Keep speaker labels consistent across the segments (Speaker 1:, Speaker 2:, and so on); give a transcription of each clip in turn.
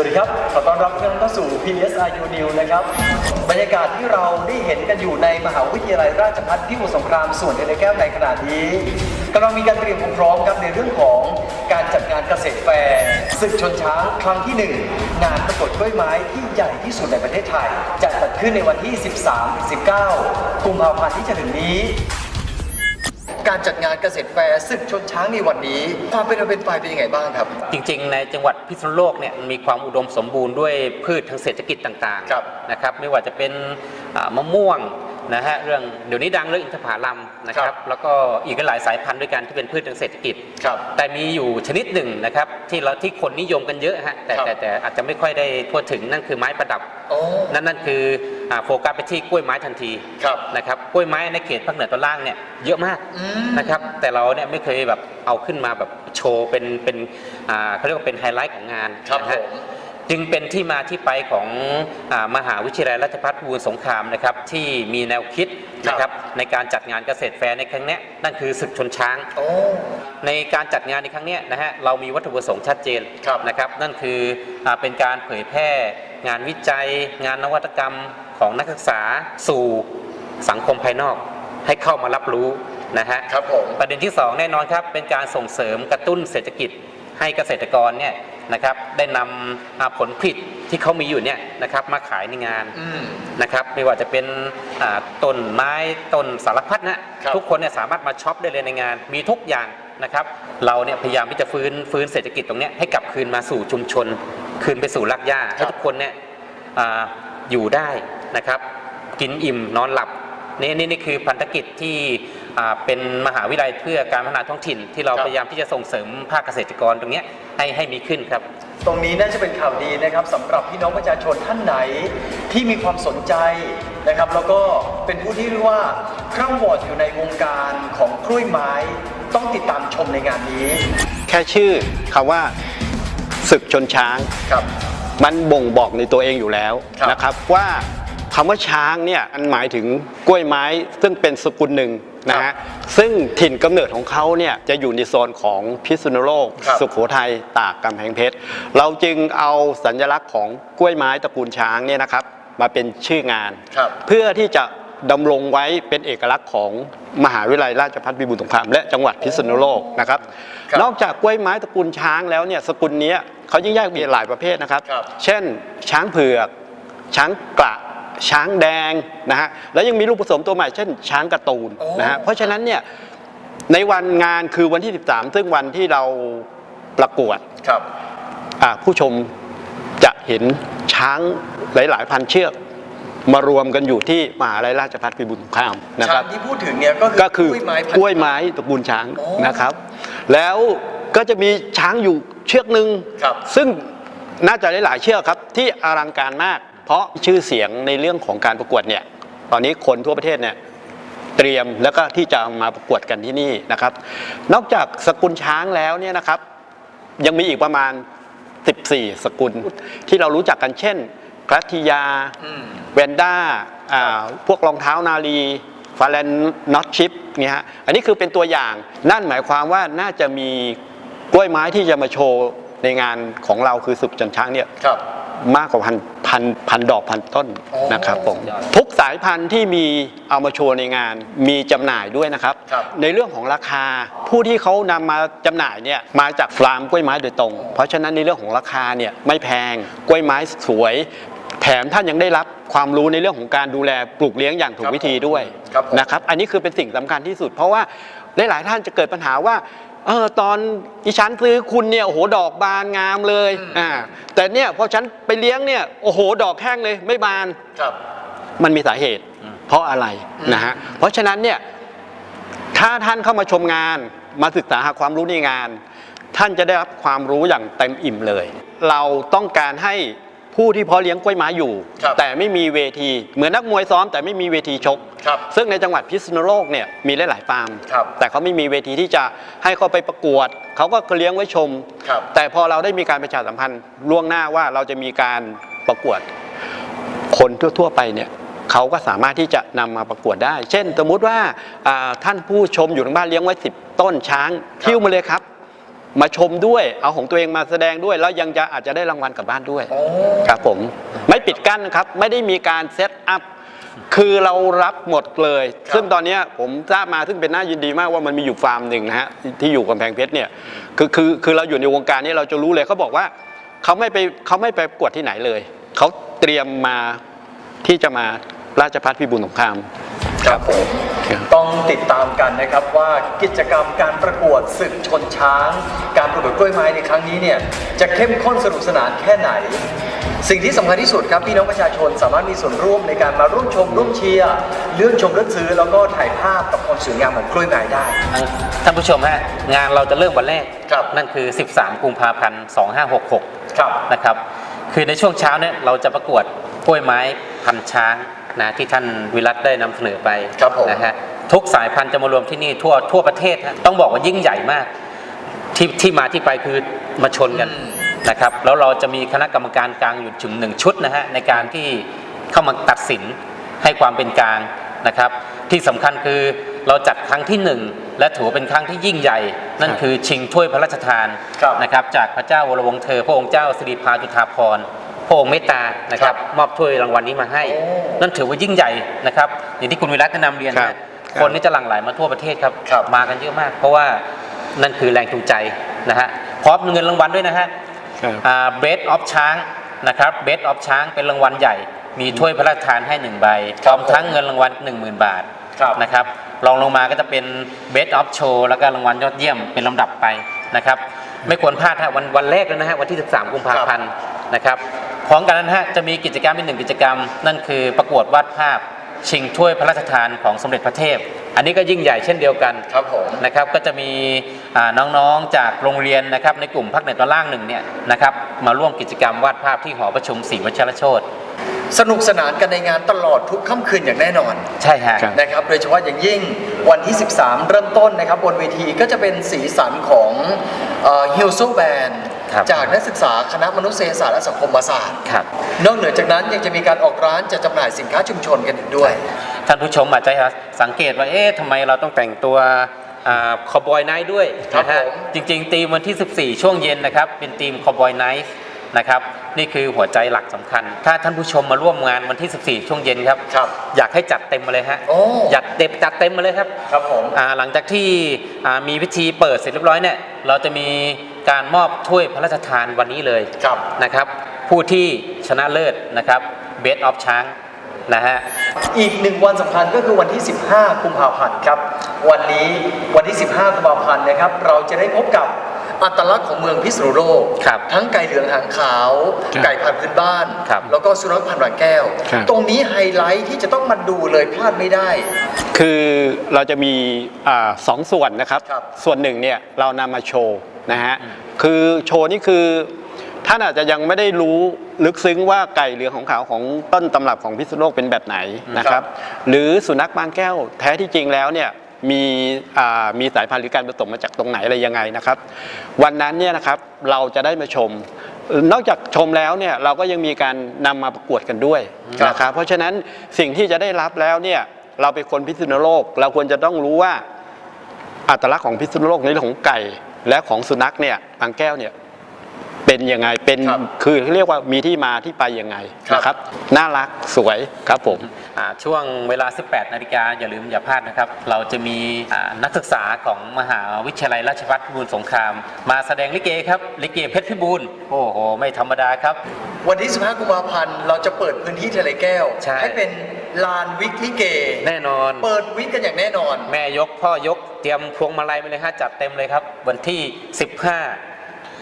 Speaker 1: วัสดีครับ ขอต้อนรับทุกท่านเข้าสู่ PSIU New นะครับ บรรยากาศที่เราได้เห็นกันอยู่ในมหาวิทยาลัยราชภัฏพิบูลสงครามส่วนเดลแก้วในขณะนี้กำลังมีการเตรียมความพร้อมครับในเรื่องของการจัดงานเกษตรแฟร์ศึกชนช้างครั้งที่หนึ่งงานประกวดกล้วยไม้ที่ใหญ่ที่สุดในประเทศไทย จะจัดขึ้นในวันที่ 13-19 กุมภาพันธ์ที่จะถึงนี้ การจัดงานเกษตรแฟร์ศึกชนช้างในวันนี้ ความเป็นมาเป็นไปเป็นยังไงบ้างครับ
Speaker 2: จริง ๆ ในจังหวัดพิษณุโลกเนี่ยมีความอุดมสมบูรณ์ด้วยพืชทางเศรษฐกิจต่าง
Speaker 1: ครับ
Speaker 2: ๆนะครับไม่ว่าจะเป็นอ่ามะม่วง นะฮะเรื่องเดี๋ยวนี้ดังเรื่องอินทผลัมนะค
Speaker 1: ครั
Speaker 2: รับบแล้วก็อีกหลายสายพันธุ์ด้วยกันที่เป็นพืชทางเศรษฐกิจ
Speaker 1: ครับ
Speaker 2: แต่มีอยู่ชนิดหนึ่งนะครับที่เราที่คนนิยมกันเยอะฮะแต่
Speaker 1: ครับ
Speaker 2: แต่แต่อาจจะไม่ค่อยได้ทั่วถึงนั่นคือไม้ประดับ
Speaker 1: โอ้
Speaker 2: นั่นนั่นคืออ่าโฟกัสไปที่กล้วยไม้ทันที
Speaker 1: ครับ
Speaker 2: นะครับกล้วยไม้ในเขตภาคเหนือตอนล่างเนี่ยเยอะมาก
Speaker 1: อืม
Speaker 2: นะครับแต่เราเนี่ยไม่เคยแบบเอาขึ้นมาแบบโชว์เป็นเป็นอ่าเขาเรียกว่าเป็นไฮไลท์ของงาน
Speaker 1: ครับ
Speaker 2: นะ
Speaker 1: ผ
Speaker 2: ฮะ
Speaker 1: ม
Speaker 2: จึงเป็นที่มาที่ไปของอามหาวิทยาลัยราชภัฏพิบูลสงครามนะครับที่มีแนวคิดนะครับในการจัดงานเกษตรแฟร์ในครั้งเนี้ยนั่นคือศึกชนช้าง
Speaker 1: โอ้
Speaker 2: ในการจัดงานในครั้งเนี้ยนะฮะเรามีวัตถุประสงค์ชัดเจน
Speaker 1: ครับ
Speaker 2: นะครับนั่นคืออาเป็นการเผยแพร่ งานวิจัย งานนวัตกรรมของนักศึกษาสู่สังคมภายนอกให้เข้ามารับรู้นะฮะ
Speaker 1: ครับผม
Speaker 2: ประเด็นที่ 2 แน่นอนครับเป็นการส่งเสริมกระตุ้นเศรษฐกิจให้เกษตรกรเนี่ย นะครับ ได้นำอ่าผลผลิตที่เขามีอยู่เนี่ยนะครับมาขายในงาน
Speaker 1: อืม
Speaker 2: นะครับไม่ว่าจะเป็นอ่าต้นไม้ต้นสารพัดนะครับทุกคนเนี่ยสามารถมาช็อปได้เลยในงาน มีทุกอย่างนะครับ เราเนี่ยพยายามที่จะฟื้นฟื้นเศรษฐกิจตรงเนี้ยให้กลับคืนมาสู่ชุมชน คืนไปสู่รากหญ้าให้ทุกคนเนี่ยอ่าอยู่ได้นะครับ กินอิ่มนอนหลับนี่นี่นี่คือพันธกิจที่อ่า เป็นมหาวิทยาลัยเพื่อการพัฒนาท้องถิ่น ที่เรา
Speaker 1: ครับ
Speaker 2: พยายามที่จะส่งเสริมภาคเกษตรกรตรงเนี้ยให้ให้มีขึ้นครับ
Speaker 1: ตรงนี้น่าจะเป็นข่าวดีนะครับสำหรับพี่น้องประชาชนท่านไหนที่มีความสนใจนะครับ แล้วก็เป็นผู้ที่เรียกว่าคร่ำวอดอยู่ในวงการของกล้วยไม้ต้องติดตามชมในงานนี้
Speaker 3: แค่ชื่อคำว่าศึกชนช้าง
Speaker 1: ครับ
Speaker 3: มันบ่งบอกในตัวเองอยู่แล้ว
Speaker 1: ครับ
Speaker 3: นะครับว่าคำว่าช้างเนี่ยมันหมายถึงกล้วยไม้ซึ่งเป็นสกุลหนึ่งนะ
Speaker 1: ครั
Speaker 3: ฮะ
Speaker 1: บ
Speaker 3: ซึ่งถิ่นกำเนิดของเขาเนี่ยจะอยู่ในโซนของพิษณุโลก
Speaker 1: ครับ
Speaker 3: สุโขทัยตากกำแพงเพชร เราจึงเอาสัญลักษณ์ของกล้วยไม้ตระกูลช้างเนี่ยนะครับมาเป็นชื่องาน
Speaker 1: ครับ
Speaker 3: เพื่อที่จะดำรงไว้เป็นเอกลักษณ์ของมหาวิทยาลัยราชภัฏพิบูลสงครามและจังหวัดพิษณุโลกนะครับ
Speaker 1: ครับ
Speaker 3: นอกจากกล้วยไม้ตระกูลช้างแล้วเนี่ยสกุลเนี้ยเขายิ่งแยกมีหลายประเภทนะครับ
Speaker 1: ครับ
Speaker 3: เช่น ช้างเผือก ช้างกระ ช้างแดงนะฮะแล้วยังมีลูกผสมตัวใหม่เช่น ช้างการ์ตูน
Speaker 1: โอ้
Speaker 3: นะฮะเพราะฉะนั้นเนี่ยในวันงานคือวันที่ 13 ซึ่งวันที่เราประกวด
Speaker 1: ครับ
Speaker 3: อ่าผู้ชมจะเห็นช้างหลาย ๆ พันเชือกมารวมกันอยู่ที่มหาลัยราชภัฏพิบูลสงครามนะค
Speaker 1: ช้า
Speaker 3: รั
Speaker 1: ง
Speaker 3: บ
Speaker 1: ที่พูดถึงเนี่ยก็คือ
Speaker 3: ก็คือก
Speaker 1: ล้วยไม้พัน
Speaker 3: กล้วยไม้ตระกูลช้าง
Speaker 1: โอ้
Speaker 3: นะครับ แล้วก็จะมีช้างอยู่เชือกหนึ่ง
Speaker 1: ครับ
Speaker 3: ซึ่งน่าจะหลายๆเชือกครับที่อลังการมาก เพราะชื่อเสียงในเรื่องของการประกวดเนี่ยตอนนี้คนทั่วประเทศเนี่ยเตรียมแล้วก็ที่จะมาประกวดกันที่นี่นะครับ นอกจากสกุลช้างแล้วเนี่ยนะครับ ยังมีอีกประมาณ 14 สกุลที่เรารู้จักกันเช่นกรัตทิยา
Speaker 1: อืม
Speaker 3: แวนด้าอ่าพวกรองเท้านาลีฟาเลนน็อตชิปเนี่ยฮะอันนี้คือเป็นตัวอย่างนั่นหมายความว่าน่าจะมีกล้วยไม้ที่จะมาโชว์ในงานของเราคือสุกจันช้างเนี่ย
Speaker 1: ครับ
Speaker 3: มากกว่าพันพันพันดอกพันต้น
Speaker 1: โอ้
Speaker 3: นะครับผม
Speaker 2: สุดยอด
Speaker 3: ทุกสายพันธุ์ที่มีเอามาโชว์ในงานมีจำหน่ายด้วยนะครับ
Speaker 1: ครับ
Speaker 3: ในเรื่องของราคาผู้ที่เขานำมาจำหน่ายเนี่ยมาจากฟาร์มกล้วยไม้โดยตรง เพราะฉะนั้นในเรื่องของราคาเนี่ยไม่แพงกล้วยไม้สวย แถมท่านยังได้รับความรู้ในเรื่องของการดูแลปลูกเลี้ยงอย่างถู
Speaker 1: ค
Speaker 3: ก
Speaker 1: รับ
Speaker 3: วิธีด้วย
Speaker 1: ครับผม
Speaker 3: นะครับ อันนี้คือเป็นสิ่งสำคัญที่สุด เพราะว่าหลายๆท่านจะเกิดปัญหาว่า เออตอนอีฉันซื้อคุณเนี่ยโอ้โหดอกบานงามเลยอ่าแต่เนี่ยพอฉันไปเลี้ยงเนี่ยโอ้โหดอกแห้งเลยไม่บาน
Speaker 1: ครับ
Speaker 3: มันมีสาเหตุ
Speaker 2: อืม
Speaker 3: เพราะอะไร
Speaker 1: อืม
Speaker 3: นะฮะเพราะฉะนั้นเนี่ยถ้าท่านเข้ามาชมงานมาศึกษาหาความรู้ในงาน ท่านจะได้รับความรู้อย่างเต็มอิ่มเลย เราต้องการให้ผู้ที่เพาะเลี้ยงกล้วยไม้อยู่
Speaker 1: ครับ
Speaker 3: แต่ไม่มีเวที เหมือนนักมวยซ้อมแต่ไม่มีเวทีชก
Speaker 1: ครับ
Speaker 3: ซึ่งในจังหวัดพิษณุโลกเนี่ยมีหลายๆฟาร์ม
Speaker 1: ครับ
Speaker 3: แต่เขาไม่มีเวทีที่จะให้เขาไปประกวด เขาก็เลี้ยงไว้ชม
Speaker 1: ครับ
Speaker 3: แต่พอเราได้มีการประชาสัมพันธ์ล่วงหน้าว่าเราจะมีการประกวด คนทั่วๆไปเนี่ยเขาก็สามารถที่จะนำมาประกวดได้ เช่น สมมุติว่าอ่าท่านผู้ชมอยู่ทางบ้านเลี้ยงไว้ 10 ต้นช้างคิ้วมาเลยครับ มาชมด้วยเอาของตัวเองมาแสดงด้วย แล้วยังจะอาจจะได้รางวัลกลับบ้านด้วย
Speaker 1: โอ้
Speaker 3: ครับผมไม่ปิดกั้นครับ ไม่ได้มีการเซตอัพ คือเรารับหมดเลย
Speaker 1: ครับ
Speaker 3: ซึ่งตอนเนี้ยผมทราบมาซึ่งเป็นน่ายินดีมากว่ามันมีอยู่ฟาร์มหนึ่งนะฮะที่ที่อยู่กำแพงเพชรเนี่ยคือคือคือเราอยู่ในวงการนี้เราจะรู้เลยเขาบอกว่าเขาไม่ไปเขาไม่ไปประกวดที่ไหนเลยเขาเตรียมมาที่จะมาราชพัฒพิบูลสงคราม
Speaker 1: ครับผม
Speaker 3: ครับ
Speaker 1: ต้องติดตามกันนะครับว่ากิจกรรมการประกวดศึกชนช้าง การประกวดกล้วยไม้ในครั้งนี้เนี่ยจะเข้มข้นสนุกสนานแค่ไหน สิ่งที่สำคัญที่สุดครับพี่น้องประชาชนสามารถมีส่วนร่วมในการมาร่วมชมร่วมเชียร์เลื่อนชมเลื่อนซื้อ แล้วก็ถ่ายภาพกับความสวยงามของกล้วยไม้ได้
Speaker 2: ท่านผู้ชมฮะงานเราจะเริ่มวันแรก
Speaker 1: ครับ
Speaker 2: นั่นคือ 13 กุมภาพันธ์ 2566
Speaker 1: ครับ
Speaker 2: นะครับ คือในช่วงเช้าเนี่ยเราจะประกวดกล้วยไม้พันช้างนะที่ท่านวิรัตได้นำเสนอไป
Speaker 1: ครับผม
Speaker 2: นะฮะทุกสายพันธุ์จะมารวมที่นี่ทั่วทั่วประเทศฮะต้องบอกว่ายิ่งใหญ่มาก ที่ที่มาที่ไปคือมาชนกัน
Speaker 1: อืม
Speaker 2: นะครับแล้วเราจะมีคณะกรรมการกลางอยู่ถึงหนึ่งชุดนะฮะในการที่เข้ามาตัดสินให้ความเป็นกลางนะครับที่สำคัญคือเราจัดครั้งที่หนึ่งและถือว่าเป็นครั้งที่ยิ่งใหญ่ นั่น
Speaker 3: ครับ
Speaker 2: คือชิงถ้วยพระราชทาน
Speaker 1: ครับ
Speaker 2: นะครับจากพระเจ้าวรวงศ์เธอ พระองค์เจ้าสิริพาจุฑาภรณ์พระองค์เมตตานะครับมอบถ้วยรางวัลนี้มาให้
Speaker 1: โอ้
Speaker 2: นั่นถือว่ายิ่งใหญ่นะครับอย่างที่คุณวิรัตแนะนำเรียน
Speaker 3: ครั
Speaker 2: นะ
Speaker 3: บ
Speaker 2: คนนี่จะหลั่งไหลมาทั่วประเทศครับ
Speaker 1: ครับ
Speaker 2: มากันเยอะมาก เพราะว่านั่นคือแรงจูงใจนะฮะพร้อมเงินรางวัลด้วยนะฮะ
Speaker 3: ครับ
Speaker 2: เบสออฟช้างนะครับเบสออฟช้างเป็นรางวัลใหญ่ มีถ้วยพระราชทานให้หนึ่งใบพร้อมทั้งเงินรางวัล10,000 บาท
Speaker 1: ครับ
Speaker 2: นะครับรองลงมาก็จะเป็นเบสออฟโชว์แล้วก็รางวัลยอดเยี่ยมเป็นลำดับไปนะครับไม่ควรพลาดฮะวันวันแรกเลยนะฮะวันที่ 13 กุมภาพันธ์นะครับพร้อมกันนั้นฮะจะมีกิจกรรมอีกหนึ่งกิจกรรม นั่นคือประกวดวาดภาพ ชิงถ้วยพระราชทานของสมเด็จพระเทพ อันนี้ก็ยิ่งใหญ่เช่นเดียวกัน
Speaker 1: ครับผม
Speaker 2: นะครับก็จะมีอ่าน้องๆจากโรงเรียนนะครับในกลุ่มภาคเหนือตอนล่างหนึ่งเนี่ยนะครับมาร่วมกิจกรรมวาดภาพที่หอประชุมศรีวัชรโชต
Speaker 1: สนุกสนานกันในงานตลอดทุกค่ำคืนอย่างแน่นอน
Speaker 2: ใช่ฮะ
Speaker 3: ครับ
Speaker 1: นะครับ โดยเฉพาะอย่างยิ่งวันที่ 13 เริ่มต้นนะครับบนเวทีก็จะเป็นสีสันของฮิลโซแบน
Speaker 2: ครับ
Speaker 1: จากนักศึกษาคณะมนุษยศาสตร์และสังคมศาสตร์
Speaker 2: ครับ
Speaker 1: นอกเหนือจากนั้นยังจะมีการออกร้านจัดจำหน่ายสินค้าชุมชนกันอีกด้วย
Speaker 2: ท่านผู้ชมอาจจะสังเกตว่าเอ๊ะทำไมเราต้องแต่งตัวคอบอยไนท์ด้วย
Speaker 1: ครับ
Speaker 2: นะฮะ
Speaker 1: ผม
Speaker 2: จริงๆทีมวันที่ 14 ช่วงเย็นนะครับ เป็นทีมคอบอยไนท์ นะครับนี่คือหัวใจหลักสำคัญ ถ้าท่านผู้ชมมาร่วมงานวันที่ 14 ช่วงเย็นครับ
Speaker 1: ครับ
Speaker 2: อยากให้จัดเต็มมาเลยฮะ
Speaker 1: โอ้
Speaker 2: อยากเต็มจัดเต็มมาเลยครับ
Speaker 1: ครับผม
Speaker 2: อ่าหลังจากที่อ่ามีพิธีเปิดเสร็จเรียบร้อยเนี่ยเราจะมีการมอบถ้วยพระราชทานวันนี้เลย
Speaker 1: ครับ
Speaker 2: นะครับ ผู้ที่ชนะเลิศนะครับเบสออฟช้างนะฮะ
Speaker 1: อีกหนึ่งวันสำคัญก็คือวันที่ 15 กุมภาพันธ์ครับ วันนี้วันที่ 15 กุมภาพันธ์นะครับ เราจะได้พบกับ อัตลักษณ์ของเมืองพิษณุโลก
Speaker 2: ครับ
Speaker 1: ทั้งไก่เหลืองหางขาว
Speaker 3: ครับ
Speaker 1: ไก่พันธุ์พื้นบ้าน
Speaker 2: ครับ
Speaker 1: แล้วก็สุนัขพันธุ์บางแก้ว
Speaker 3: ครับ
Speaker 1: ตรงนี้ไฮไลท์ที่จะต้องมาดูเลยพลาดไม่ได้
Speaker 3: คือเราจะมีอาสองส่วนนะครับ
Speaker 1: ครับ
Speaker 3: ส่วนหนึ่งเนี่ยเรานำมาโชว์นะฮะ คือโชว์นี่คือท่านอาจจะยังไม่ได้รู้ลึกซึ้งว่าไก่เหลืองของขาวของต้นตำรับของพิษณุโลกเป็นแบบไหนนะครับหรือสุนัขบางแก้วแท้ที่จริงแล้วเนี่ย มีอ่ามีสายพันธุ์หรือการผสมมาจากตรงไหนอะไรยังไงนะครับ วันนั้นเนี่ยนะครับเราจะได้มาชม นอกจากชมแล้วเนี่ยเราก็ยังมีการนำมาประกวดกันด้วย
Speaker 1: ครับ
Speaker 3: นะครับเพราะฉะนั้นสิ่งที่จะได้รับแล้วเนี่ยเราเป็นคนพิษณุโลก เราควรจะต้องรู้ว่าอัตลักษณ์ของพิษณุโลกในเรื่องของไก่และของสุนัขเนี่ยบางแก้วเนี่ย เป็นยังไงเป็น
Speaker 1: ครับ
Speaker 3: คือเรียกว่ามีที่มาที่ไปยังไง
Speaker 1: ครับ
Speaker 3: นะครับ น่ารักสวยครับผม
Speaker 2: อ่าช่วงเวลา 18 นาฬิกาอย่าลืมอย่าพลาดนะครับ เราจะมีอ่านักศึกษาของมหาวิทยาลัยราชภัฏพิบูลสงคราม มาแสดงลิเกครับ ลิเกเพชรพิบูลโอ้โห ไม่ธรรมดาครับ
Speaker 1: วันที่ 15 กุมภาพันธ์ เราจะเปิดพื้นที่ทะเลแก้ว
Speaker 2: ใช่
Speaker 1: เป็นลานวิกลิเก
Speaker 2: แน่นอน
Speaker 1: เปิดวิกกันอย่างแน่นอน
Speaker 2: แม่ยกพ่อยกเตรียมพวงมาลัยมาเลยฮะจัดเต็มเลยครับ วันที่ 15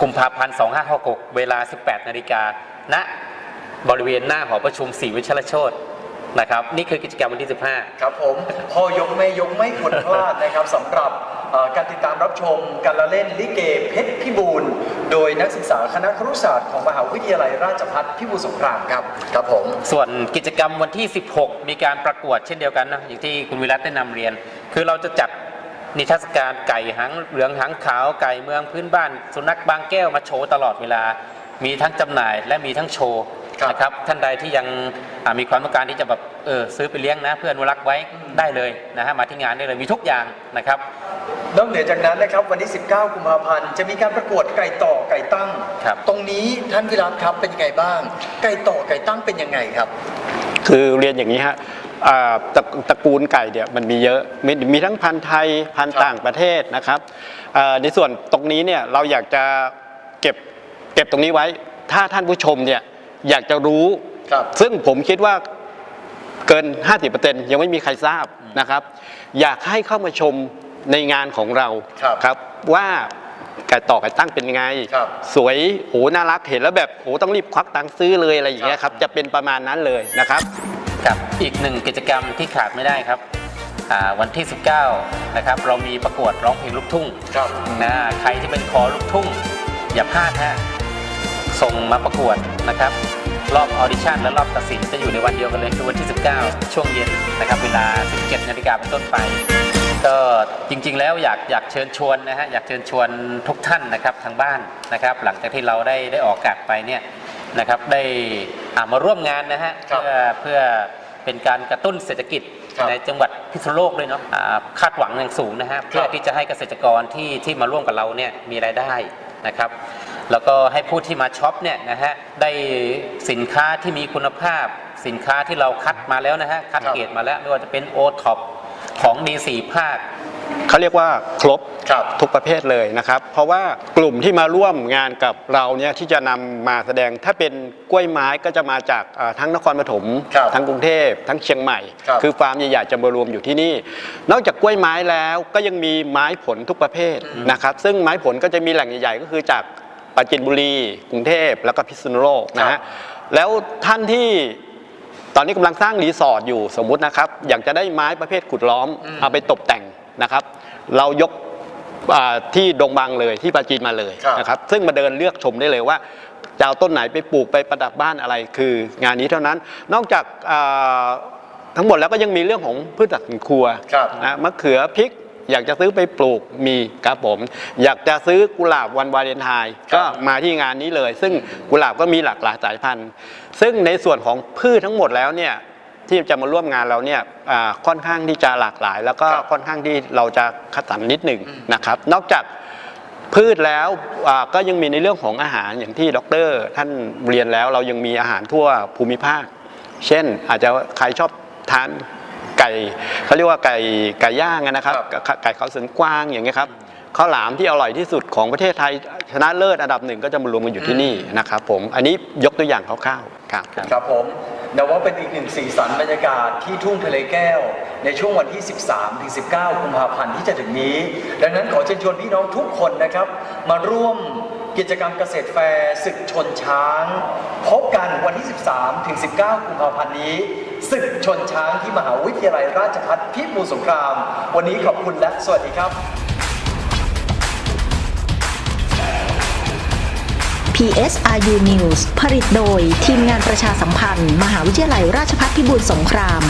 Speaker 2: กุมภาพันธ์ 2566 เวลา 18 นาฬิกาณบริเวณหน้าหอประชุมศรีวิชรโชตนะครับ นี่คือกิจกรรมวันที่ 15
Speaker 1: ครับผมพ่อยกแม่ยกไม่ควรพลาดนะครับสำหรับเอ่อการติดตามรับชมการละเล่นลิเกเพชรพิบูลโดยนักศึกษาคณะครุศาสตร์ของมหาวิทยาลัยราชภัฏพิบูลสงครามครับครับผม
Speaker 2: ส่วนกิจกรรมวันที่ 16 มีการประกวดเช่นเดียวกันนะอย่างที่คุณวิรัตได้นำเรียน คือเราจะจัด นิทรรศการไก่หางเหลืองหางขาวไก่เมืองพื้นบ้าน สุนัขบางแก้วมาโชว์ตลอดเวลา มีทั้งจำหน่ายและมีทั้งโชว์
Speaker 1: ครับ
Speaker 2: นะครับท่านใดที่ยังอ่ามีความต้องการที่จะแบบเออซื้อไปเลี้ยงนะ เพื่ออนุรักษ์ไว้ได้เลยนะฮะมาที่งานได้เลยมีทุกอย่างนะครับ
Speaker 1: นอกเหนือจากนั้นนะครับวันที่ 19 กุมภาพันธ์จะมีการประกวดไก่ต่อไก่ตั้ง
Speaker 2: ครับ
Speaker 1: ตรงนี้ท่านวิรัตครับเป็นยังไงบ้าง ไก่ต่อไก่ตั้งเป็นยังไงครับ
Speaker 3: คือเรียนอย่างนี้ฮะอ่าตระตระกูลไก่เนี่ยมันมีเยอะมีมีทั้งพันธุ์ไทยพันธุ์
Speaker 1: ครับ
Speaker 3: ต่างประเทศนะครับอ่าในส่วนตรงนี้เนี่ยเราอยากจะเก็บเก็บตรงนี้ไว้ ถ้าท่านผู้ชมเนี่ยอยากจะรู้
Speaker 1: ครับ
Speaker 3: ซึ่งผมคิดว่าเกิน 50%ยังไม่มีใครทราบนะครับ อยากให้เข้ามาชมในงานของเรา
Speaker 1: ครับ
Speaker 3: ครับว่า ไก่ต่อไก่ตั้งเป็นไง
Speaker 1: ครับ
Speaker 3: สวยโหน่ารักเห็นแล้วแบบโหต้องรีบควักตังค์ซื้อเลยอะไรอย่างเงี้ยครับ จะเป็นประมาณนั้นเลยนะครับ
Speaker 2: ครับอีกหนึ่งกิจกรรมที่ขาดไม่ได้ครับอ่าวันที่ 19 นะครับ เรามีประกวดร้องเพลงลูกทุ่ง
Speaker 1: ครับ
Speaker 2: นะใครที่เป็นคอลูกทุ่ง อย่าพลาดฮะส่งมาประกวดนะครับ รอบออดิชั่นและรอบตัดสินจะอยู่ในวันเดียวกันเลยคือวันที่ 19 ช่วงเย็นนะครับ เวลา 17นาฬิกาเป็นต้นไป ก็จริงๆแล้วอยากอยากเชิญชวนนะฮะอยากเชิญชวนทุกท่านนะครับทางบ้านนะครับ หลังจากที่เราได้ได้ออกอากาศไปเนี่ยนะครับได้อ่ามาร่วมงานนะฮะ
Speaker 1: ครับ
Speaker 2: เพื่อเพื่อเป็นการกระตุ้นเศรษฐกิจ
Speaker 1: ครับ
Speaker 2: ในจังหวัดพิษณุโลกด้วยเนาะอ่าคาดหวังอย่างสูงนะฮะเพื่อที่จะให้เกษตรกรที่ที่มาร่วมกับเราเนี่ยมีรายได้นะครับ แล้วก็ให้ผู้ที่มาช็อปเนี่ยนะฮะได้สินค้าที่มีคุณภาพ สินค้าที่เราคัดมาแล้วนะฮะคัด
Speaker 1: ครับ
Speaker 2: เกรดมาแล้วไม่ว่าจะเป็นโอท็อป ของดีสี่ภาค
Speaker 3: เขาเรียกว่าครบ
Speaker 1: ครับ
Speaker 3: ทุกประเภทเลยนะครับ เพราะว่ากลุ่มที่มาร่วมงานกับเราเนี่ยที่จะนำมาแสดงถ้าเป็นกล้วยไม้ก็จะมาจากอ่าทั้งนครปฐม
Speaker 1: ครับ
Speaker 3: ทั้งกรุงเทพทั้งเชียงใหม่
Speaker 1: ครับ
Speaker 3: อฟาร์มใหญ่ๆจะมารวมอยู่ที่นี่ นอกจากกล้วยไม้แล้วก็ยังมีไม้ผลทุกประเภทนะครับ ซึ่งไม้ผลก็จะมีแหล่งใหญ่ๆ ก็คือจากปราจินบุรี กรุงเทพแล้วก็พิษณุโลกนะ
Speaker 1: ครั
Speaker 3: ฮะ
Speaker 1: บ
Speaker 3: แล้วท่านที่ ตอนนี้กำลังสร้างรีสอร์ทอยู่สมมุตินะครับ อยากจะได้ไม้ประเภทขุดล้อม
Speaker 1: อืม
Speaker 3: เอาไปตกแต่งนะครับ เรายกอ่าที่ดงบางเลยที่ปราจีนมาเลย
Speaker 1: ครับ
Speaker 3: นะครับ ซึ่งมาเดินเลือกชมได้เลยว่าจะเอาต้นไหนไปปลูกไปประดับบ้านอะไร คืองานนี้เท่านั้น นอกจากอ่าทั้งหมดแล้วก็ยังมีเรื่องของพืชผักสวนครัว
Speaker 1: ครับ
Speaker 3: นะมะเขือพริก อยากจะซื้อไปปลูกมีครับผม อยากจะซื้อกุหลาบวันวาเลนไทน์ก็มาที่งานนี้เลย ซึ่งกุหลาบก็มีหลากหลายสายพันธุ์ ซึ่งในส่วนของพืชทั้งหมดแล้วเนี่ยที่จะมาร่วมงานเราเนี่ยอ่าค่อนข้างที่จะหลากหลาย แล้วก็
Speaker 1: ครับ
Speaker 3: ค่อนข้างที่เราจะคัดสรรนิดหนึ่ง
Speaker 1: อืม
Speaker 3: นะครับ นอกจากพืชแล้วอ่าก็ยังมีในเรื่องของอาหารอย่างที่ดร ท่านเรียนแล้วเรายังมีอาหารทั่วภูมิภาค เช่นอาจจะใครชอบทาน ไก่เขาเรียกว่าไก่ไก่ย่างอะนะครับ
Speaker 1: ครับ
Speaker 3: ไก่เขาสวนกวางอย่างเงี้ยครับข้าวหลามที่อร่อยที่สุดของประเทศไทยชนะเลิศอันดับหนึ่งก็จะมารวมกันอยู่ที่นี่นะครับผมอันนี้ยกตัวอย่างคร่าวๆครับ
Speaker 1: ครับผมนับว่าเป็นอีกหนึ่งสีสันบรรยากาศที่ทุ่งทะเลแก้ว ในช่วงวันที่ 13ถึง19กุมภาพันธ์ที่จะถึงนี้ ดังนั้นขอเชิญชวนพี่น้องทุกคนนะครับ มาร่วมกิจกรรมเกษตรแฟร์ศึกชนช้าง พบกันวันที่ 13ถึง19กุมภาพันธ์นี้ ศึกชนช้างที่มหาวิทยาลัยราชภัฏพิบูลสงคราม วันนี้ขอบคุณและสวัสดีครับ
Speaker 4: PSRU News ผลิตโดยทีมงานประชาสัมพันธ์ มหาวิทยาลัยราชภัฏพิบูลสงคราม